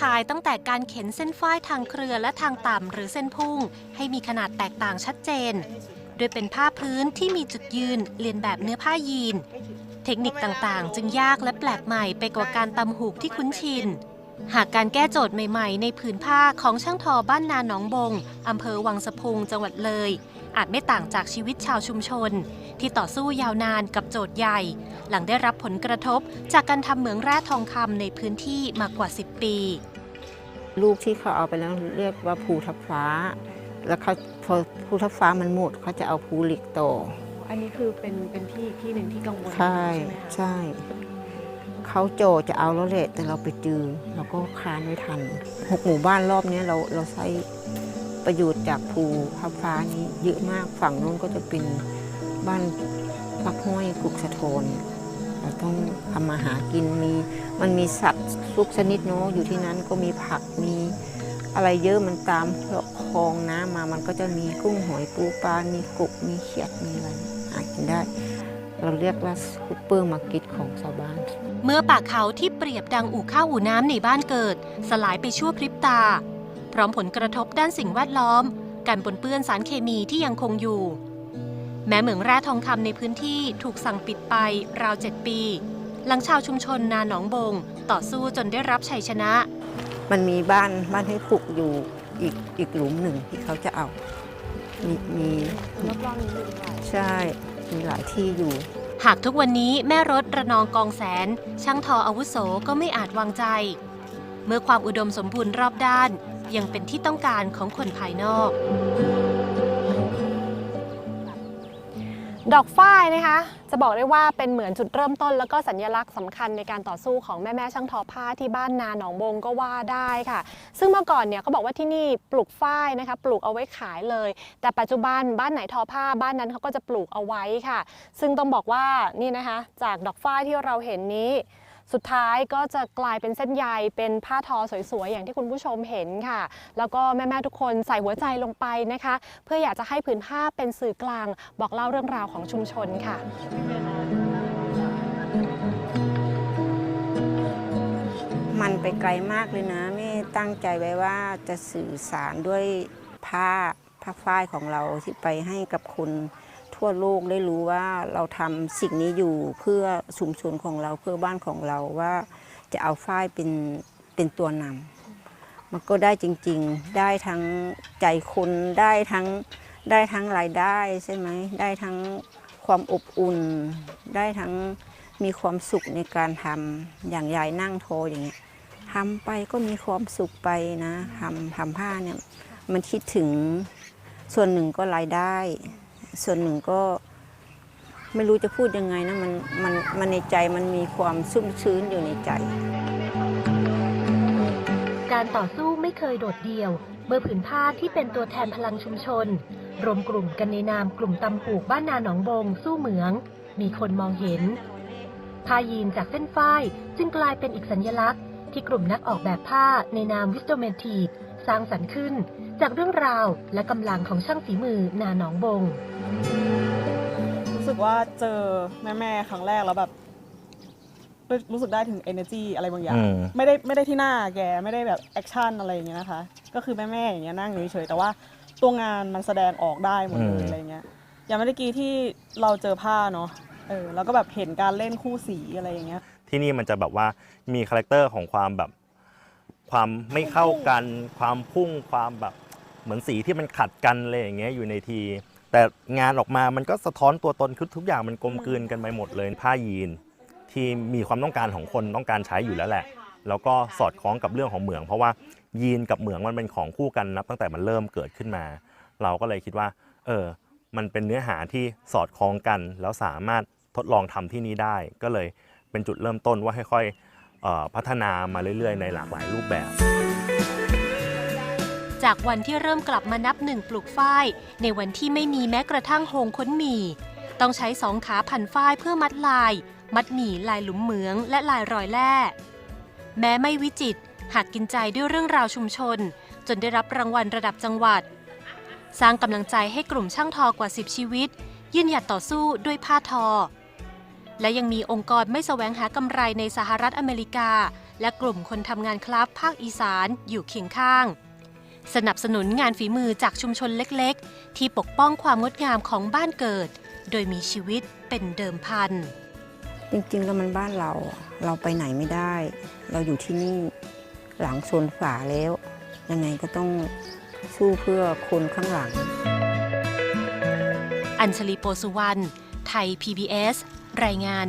ทายตั้งแต่การเข็นเส้นฝ้ายทางเครือและทางต่ำหรือเส้นพุ่ง ให้มีขนาดแตกต่างชัดเจน โดยเป็นผ้าพื้นที่มีจุดยืนเรียนแบบเนื้อผ้ายีน เทคนิคต่างๆ จึงยากและแปลกใหม่ไปกว่าการตำหูกที่คุ้นชิน หากการแก้โจทย์ใหม่ๆ ในผืนผ้าของช่างทอบ้านนาหนองบงอำเภอวังสะพุงจังหวัดเลย อาจไม่ต่างจากชีวิตชาวชุมชน ที่ต่อสู้ยาวนานกับโจทย์ใหญ่ หลังได้รับผลกระทบจากการทำเหมืองแร่ทองคำในพื้นที่มากกว่า 10 ปี ลูกที่เขาเอาไปแล้วเรียกว่าภูทับฟ้า แล้วเขาพอภูทับฟ้ามันหมดเขาจะเอาภูเหล็กต่ออันนี้คือเป็นเป็นที่ที่หนึ่งที่กังวลใช่ไหมคะใช่เขาโจจะเอาแล้วแหละแต่เราไปจือเราก็ค้านไม่ทันหกหมู่บ้านรอบเนี้ยเราเราใช้ ประโยชน์จากภูทับฟ้านี้เยอะมากฝั่งนู้นก็จะเป็นบ้านพักห้อยกุกสะโทนเราต้องทำมาหากินมี มันมีสัตว์ทุกชนิดเนาะอยู่ที่นั้นก็มีผักมีอะไรเยอะมันตามคลองน้ำมามันก็จะมีกุ้งหอยปูปลา มีกบมีเขียดมีอะไรหากินได้ เราเรียกว่าซุปเปอร์มาร์เก็ตของชาวบ้านเมื่อป่าเขาที่เปรียบดังอู่ข้าวอู่น้ำในบ้านเกิด สลายไปชั่วพริบตา พร้อมผลกระทบด้านสิ่งแวดล้อม การปนเปื้อนสารเคมีที่ยังคงอยู่ แม้เหมืองแร่ทองคำในพื้นที่ถูกสั่งปิดไปราว 7 ปี หลังชาวชุมชนนาหนองบง ต่อสู้จนได้รับชัยชนะ มันมีบ้านบ้านให้ผูกอยู่อีกอีกหลุมหนึ่งที่เขาจะเอา มีมีรอบๆนี้มีหลายใช่ มีหลายที่อยู่ หากทุกวันนี้แม่รถระนองกองแสน ช่างทออาวุโสก็ไม่อาจวางใจ เมื่อความอุดมสมบูรณ์รอบด้าน ยังเป็นที่ต้องการของคนภายนอก ดอกฝ้ายนะคะ จะบอกได้ว่าเป็นเหมือนจุดเริ่มต้น แล้วก็สัญลักษณ์สำคัญในการต่อสู้ของแม่แม่ช่างทอผ้าที่บ้านนาหนองบงก็ว่าได้ค่ะ ซึ่งเมื่อก่อนเนี่ยเขาบอกว่าที่นี่ปลูกฝ้ายนะคะ ปลูกเอาไว้ขายเลย แต่ปัจจุบันบ้านไหนทอผ้าบ้านนั้นเขาก็จะปลูกเอาไว้ค่ะ ซึ่งต้องบอกว่านี่นะคะ จากดอกฝ้ายที่เราเห็นนี้ สุดท้ายก็จะกลายเป็นเส้นใยเป็นผ้าทอสวยๆ อย่างที่คุณผู้ชมเห็นค่ะ แล้วก็แม่ๆทุกคนใส่หัวใจลงไปนะคะ เพื่ออยากจะให้ผืนผ้าเป็นสื่อกลาง บอกเล่าเรื่องราวของชุมชนค่ะมันไปไกลมากเลยนะแม่ตั้งใจไว้ว่าจะสื่อสารด้วยผ้าผ้าฝ้ายของเราที่ไปให้กับคน ทั่วโลกได้รู้ว่าเราทำสิ่งนี้อยู่เพื่อชุมชนของเราเพื่อบ้านของเราว่าจะเอาฝ้ายเป็นเป็นตัวนำมันก็ได้จริงๆ ได้ทั้งใจคนได้ทั้งได้ทั้งรายได้ใช่ไหมได้ทั้งความอบอุ่น ได้ทั้งมีความสุขในการทำอย่างยายนั่งโทอย่างเงี้ยทำไปก็มีความสุขไปนะทำทำผ้าเนี่ยมันคิดถึงส่วนหนึ่งก็รายได้ ส่วนหนึ่งก็ไม่รู้จะพูดยังไงนะมันมันมันในใจมันมีความชุ่มชื้นอยู่ในใจ การต่อสู้ไม่เคยโดดเดี่ยว เมื่อผืนผ้าที่เป็นตัวแทนพลังชุมชน รวมกลุ่มกันในนามกลุ่มตำปูกบ้านนาหนองบง สู้เหมือง มีคนมองเห็นผ้ายีนจากเส้นฝ้ายจึงกลายเป็นอีกสัญญลักษณ์ ที่กลุ่มนักออกแบบผ้าในนามวิสโตเมทีด สร้างสรรค์ขึ้น จากเรื่องราวและกำลังของช่างฝีมือนาหนองบง รู้สึกว่าเจอแม่แม่ๆครั้งแรกแล้วแบบรู้รู้สึกได้ถึง energy อะไรบางอย่าง อืม ไม่ได้ไม่ได้ที่หน้าแกไม่ได้แบบแอคชั่นอะไรอย่างเงี้ยนะคะ ก็คือแม่แม่ๆอย่างเงี้ยนั่งอยู่เฉยๆแต่ว่าตัวงานมันแสดงออกได้หมดเลยอะไรเงี้ยอย่างเมื่อกี้ที่เราเจอผ้าเนาะเออแล้วก็แบบเห็นการเล่นคู่สีอะไรอย่างเงี้ย ที่นี่มันจะแบบว่ามีคาแรคเตอร์ของความแบบ ความไม่เข้ากัน ความพุ่งความแบบเหมือนสีที่มันขัดกันอะไรอย่างเงี้ยอยู่ในที แต่งานออกมามันก็สะท้อนตัวตนคือทุกอย่างมันกลมกลืนกันไปหมดเลยผ้ายีน ที่มีความต้องการของคนต้องการใช้อยู่แล้วแหละ แล้วก็สอดคล้องกับเรื่องของเหมือง เพราะว่ายีนกับเหมืองมันเป็นของคู่กันนับตั้งแต่มันเริ่มเกิดขึ้นมา เราก็เลยคิดว่า เออ มันเป็นเนื้อหาที่สอดคล้องกัน แล้วสามารถทดลองทำที่นี่ได้ ก็เลยเป็นจุดเริ่มต้นว่าค่อยๆ พัฒนามาเรื่อยๆ ในหลากหลายรูปแบบ จากวันที่เริ่มกลับมานับหนึ่งปลูกฝ้าย ในวันที่ไม่มีแม้กระทั่งโฮงค้นหมี่ต้องใช้สองขาพันฝ้ายเพื่อมัดลาย มัดหมี่ลายหลุมเหมืองและลายรอยแร่แม้ไม่วิจิตหากกินใจด้วยเรื่องราวชุมชน จนได้รับรางวัลระดับจังหวัด สร้างกำลังใจให้กลุ่มช่างทอกว่า 10 ชีวิต ยืนหยัดต่อสู้ด้วยผ้าทอ และยังมีองค์กรไม่แสวงหากำไรในสหรัฐอเมริกา และกลุ่มคนทำงานคลับภาคอีสานอยู่เคียงข้าง สนับสนุนงานฝีมือจากชุมชนเล็กๆ ที่ปกป้องความงดงามของบ้านเกิด โดยมีชีวิตเป็นเดิมพัน จริงๆ แล้วมันบ้านเรา เราไปไหนไม่ได้ เราอยู่ที่นี่หลังโซนฝาแล้ว ยังไงก็ต้องสู้เพื่อคนข้างหลัง อัญชลีโปสุวรรณ ไทย PBS รายงาน